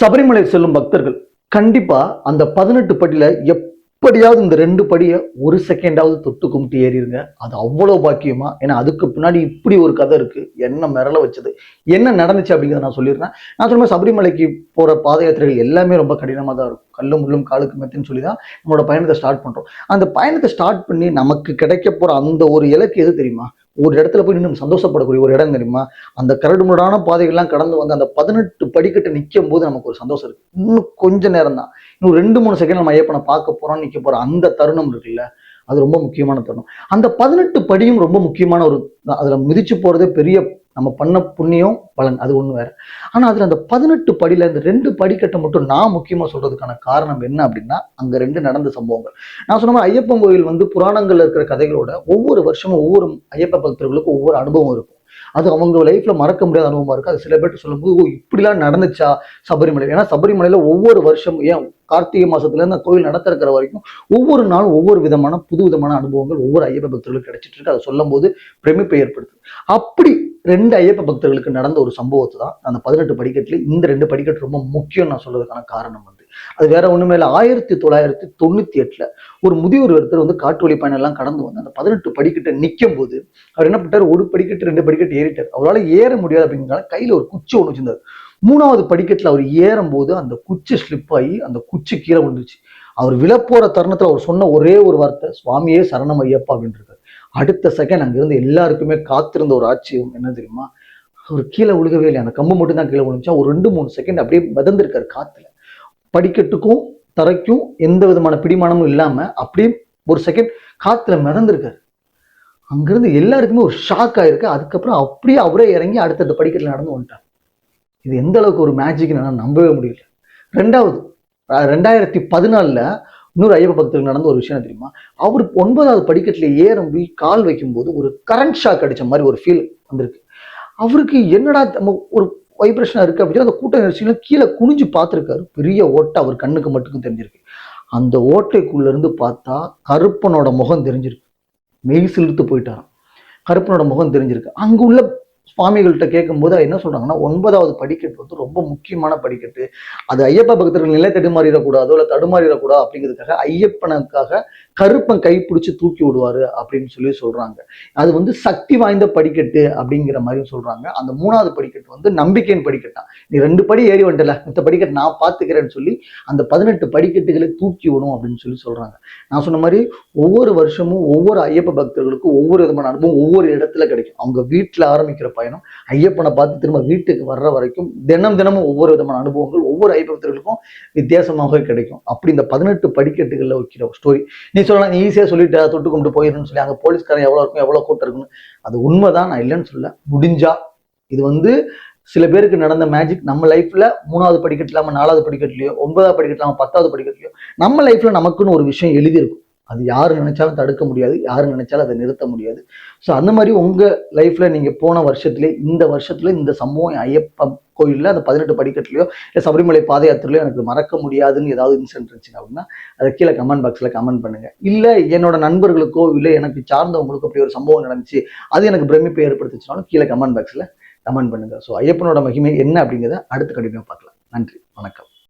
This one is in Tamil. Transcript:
சபரிமலை செல்லும் பக்தர்கள் கண்டிப்பா அந்த பதினெட்டு படியில எப்படியாவது இந்த ரெண்டு படியை ஒரு செகண்டாவது தொட்டு கும்பிட்டு ஏறிடுங்க அது அவ்வளவு பாக்கியமா? ஏன்னா அதுக்கு பின்னாடி இப்படி ஒரு கதை இருக்கு. என்ன மிரள வச்சது? என்ன நடந்துச்சு அப்படிங்கிறத நான் சொல்லிடுறேன். நான் சொல்லுவேன் சபரிமலைக்கு போற பாத யாத்திரைகள் எல்லாமே ரொம்ப கடினமா தான் இருக்கும். கல்லும் முள்ளும் காலுக்கு மெத்துன்னு சொல்லி தான் நம்மளோட பயணத்தை ஸ்டார்ட் பண்றோம். அந்த பயணத்தை ஸ்டார்ட் பண்ணி நமக்கு கிடைக்க போற அந்த ஒரு இலக்கு எது தெரியுமா? ஒரு இடத்துல போய் நின்று சந்தோஷப்படக்கூடிய ஒரு இடம் தெரியுமா? அந்த கரடுமுரடான பாதைகள்லாம் கடந்து வந்து அந்த பதினெட்டு படிக்கட்டு நிற்கும் போது நமக்கு ஒரு சந்தோஷம் இருக்கு. இன்னும் கொஞ்ச நேரம் தான் இன்னும் ரெண்டு மூணு செகண்ட் நம்ம ஐயப்பனை பார்க்க போறோம் நிற்க போகிறோம் அந்த தருணம் இருக்குல்ல? அது ரொம்ப முக்கியமான தருணம். அந்த பதினெட்டு படியும் ரொம்ப முக்கியமான ஒரு அதுல மிதிச்சு போறதே பெரிய நம்ம பண்ண புண்ணியம் பலன். அது ஒன்று வேற. ஆனால் அதில் அந்த பதினெட்டு படியில் இந்த ரெண்டு படிக்கட்டை மட்டும் நான் முக்கியமாக சொல்றதுக்கான காரணம் என்ன அப்படின்னா அங்கே ரெண்டு நடந்த சம்பவங்கள். நான் சொன்ன மாதிரி ஐயப்பன் கோயில் வந்து புராணங்கள்ல இருக்கிற கதைகளோட ஒவ்வொரு வருஷமும் ஒவ்வொரு ஐயப்ப பக்தர்களுக்கும் ஒவ்வொரு அனுபவம் இருக்கும். அது அவங்க லைஃப்ல மறக்க முடியாத அனுபவமா இருக்கு அது சில பேர்ட்டு சொல்லும்போது ஓ இப்படிலாம் நடந்துச்சா சபரிமலை? ஏன்னா சபரிமலையில ஒவ்வொரு வருஷம் ஏன் கார்த்திகை மாசத்துல இருந்து கோயில் நடத்திருக்கிற வரைக்கும் ஒவ்வொரு நாளும் ஒவ்வொரு விதமான புது விதமான அனுபவங்கள் ஒவ்வொரு ஐயப்ப பக்தர்களுக்கு கிடைச்சிட்டு இருக்கு. அதை சொல்லும் போது பிரமிப்பை ஏற்படுத்து அப்படி ரெண்டு ஐயப்ப பக்தர்களுக்கு நடந்த ஒரு சம்பவத்தை தான் அந்த பதினெட்டு படிக்கட்டுல இந்த ரெண்டு படிக்கட்டு ரொம்ப முக்கியம் நான் சொல்றதுக்கான காரணம் வந்து. அது வேற ஒண்ணுமே இல்லை. ஆயிரத்தி தொள்ளாயிரத்தி தொண்ணூத்தி எட்டுல ஒரு முதியோர் ஒருத்தர் வந்து காட்டு வழி பயணம் எல்லாம் கடந்து வந்து அந்த பதினெட்டு படிக்கட்டை நிற்கும் போது அவர் என்ன பண்ணிட்டார்? ஒரு படிக்கட்டு ரெண்டு படிக்கட்டு ஏறிட்டார். அவரால் ஏற முடியாது அப்படிங்கிறனால கையில ஒரு குச்சி ஒன்று வச்சிருந்தார். மூணாவது படிக்கட்டில் அவர் ஏறும்போது அந்த குச்சி ஸ்லிப் ஆகி அந்த குச்சி கீழே விழுந்துச்சு அவர் விழப்போற தருணத்தில் அவர் சொன்ன ஒரே ஒரு வார்த்தை சுவாமியே சரணம் ஐயப்பா அப்படின்றது. அடுத்த செகண்ட் அங்கிருந்து எல்லாருக்குமே காத்திருந்த ஒரு ஆச்சரியம் என்ன தெரியுமா? அவர் கீழே விழுகவே இல்லை அந்த கம்பு மட்டும் தான் கீழே விழுந்துச்சா. ஒரு ரெண்டு மூணு செகண்ட் அப்படியே மிதந்திருக்காரு காத்துல. படிக்கட்டுக்கும் தரைக்கும் எந்த விதமான பிடிமானமும் இல்லாம அப்படியே ஒரு செகண்ட் காத்துல மிதந்திருக்காரு. அங்கிருந்து எல்லாருக்குமே ஒரு ஷாக் ஆயிருக்கு. அதுக்கப்புறம் அப்படியே அவரே இறங்கி அடுத்தடுத்த படிக்கட்டில் நடந்து வந்துட்டார். இது எந்த அளவுக்கு ஒரு மேஜிக்னு நான் நம்பவே முடியல. ரெண்டாவது ரெண்டாயிரத்தி பதினாலில் இன்னொரு ஐயப்ப பக்தர்கள் நடந்த ஒரு விஷயம் தெரியுமா? அவர் ஒன்பதாவது படிக்கட்டுல ஏறம்பி கால் வைக்கும்போது ஒரு கரண்ட் ஷாக் அடித்த மாதிரி ஒரு ஃபீல் வந்திருக்கு. அவருக்கு என்னடா நம்ம ஒரு வைப்ரேஷனாக இருக்குது அப்படின்னு அந்த கூட்ட நெரிசலாம் கீழே குனிஞ்சு பார்த்துருக்காரு. பெரிய ஓட்டை அவர் கண்ணுக்கு மட்டுக்கும் தெரிஞ்சிருக்கு. அந்த ஓட்டைக்குள்ளேருந்து பார்த்தா கருப்பனோட முகம் தெரிஞ்சிருக்கு. மெய் சிலிர்த்து போயிட்டாராம். கருப்பனோட முகம் தெரிஞ்சிருக்கு. அங்கே உள்ள சுவாமிகள்கிட்ட கேட்கும்போது என்ன சொல்றாங்கன்னா ஒன்பதாவது படிக்கட்டு வந்து ரொம்ப முக்கியமான படிக்கட்டு. அது ஐயப்ப பக்தர்கள் நிலை தடுமாறிடக்கூடாதோ இல்லை தடுமாறிடக்கூடாது அப்படிங்கிறதுக்காக ஐயப்பனுக்காக கருப்பன் கைப்பிடிச்சு தூக்கி விடுவாரு அப்படின்னு சொல்லி சொல்றாங்க. அது வந்து சக்தி வாய்ந்த படிக்கட்டு அப்படிங்கிற மாதிரியும் சொல்றாங்க. அந்த மூணாவது படிக்கட்டு வந்து நம்பிக்கையின் படிக்கட்டான் நீ ரெண்டு படி ஏறி வந்துட்டல மத்த படிக்கட்டு நான் பார்த்துக்கிறேன்னு சொல்லி அந்த பதினெட்டு படிக்கட்டுகளை தூக்கி விடும் அப்படின்னு சொல்லி சொல்றாங்க. நான் சொன்ன மாதிரி ஒவ்வொரு வருஷமும் ஒவ்வொரு ஐயப்ப பக்தர்களுக்கும் ஒவ்வொரு விதமான அனுபவம் ஒவ்வொரு இடத்துல கிடைக்கும். அவங்க வீட்டில் ஆரம்பிக்கிற பயணம். ஐயப்பனை பார்த்து திரும்ப வீட்டுக்கு வர்ற வரைக்கும் தினம் தினமும் ஒவ்வொரு விதமான அனுபவங்கள் ஒவ்வொரு ஐயப்பத்திற்கும் வித்தியாசமாக கிடைக்கும். அப்படி இந்த பதினெட்டு படிக்கட்டுகளில் வைக்கிற ஸ்டோரி நீ சொல்லலாம் நீ ஈஸியாக சொல்லிட்டு தொட்டு கும்பிட்டு போயிடணும்னு சொல்லி அங்கே போலீஸ்காரன் எவ்வளோ இருக்கும் எவ்வளோ கூட்டம் இருக்குன்னு. அது உண்மைதான் நான் இல்லைன்னு சொல்ல முடிஞ்சா இது வந்து சில பேருக்கு நடந்த மேஜிக் நம்ம லைஃப்ல மூணாவது படிக்கட்டு இல்லாமல் நாலாவது படிக்கட்டுலயோ ஒன்பதாவது படிக்கட்டு இல்லாமல் பத்தாவது படிக்கட்டுலயோ நம்ம லைஃப்ல நமக்குன்னு ஒரு விஷயம் எழுதியிருக்கும். அது யார் நினைச்சாலும் தடுக்க முடியாது யாரு நினைச்சாலும் அதை நிறுத்த முடியாது. ஸோ அந்த மாதிரி உங்க லைஃப்ல நீங்க போன வருஷத்துலேயே இந்த வருஷத்துல இந்த சம்பவம் ஐயப்ப கோயிலில் அந்த பதினெட்டு படிக்கட்டுலையோ இல்லை சபரிமலை பாத யாத்திரையிலயோ எனக்கு மறக்க முடியாதுன்னு ஏதாவது இன்சிடென்ட் இருந்துச்சுங்க அப்படின்னா அதை கீழே கமெண்ட் பாக்ஸில் கமெண்ட் பண்ணுங்க. இல்லை என்னோட நண்பர்களுக்கோ இல்லை எனக்கு சார்ந்தவங்களுக்கோ அப்படி ஒரு சம்பவம் நடந்துச்சு அது எனக்கு பிரமிப்பை ஏற்படுத்துச்சுனாலும் கீழே கமெண்ட் பாக்ஸில் கமெண்ட் பண்ணுங்க. ஸோ ஐயப்பனோட மகிமை என்ன அப்படிங்கிறத அடுத்த கண்டிப்பாக பார்க்கலாம். நன்றி வணக்கம்.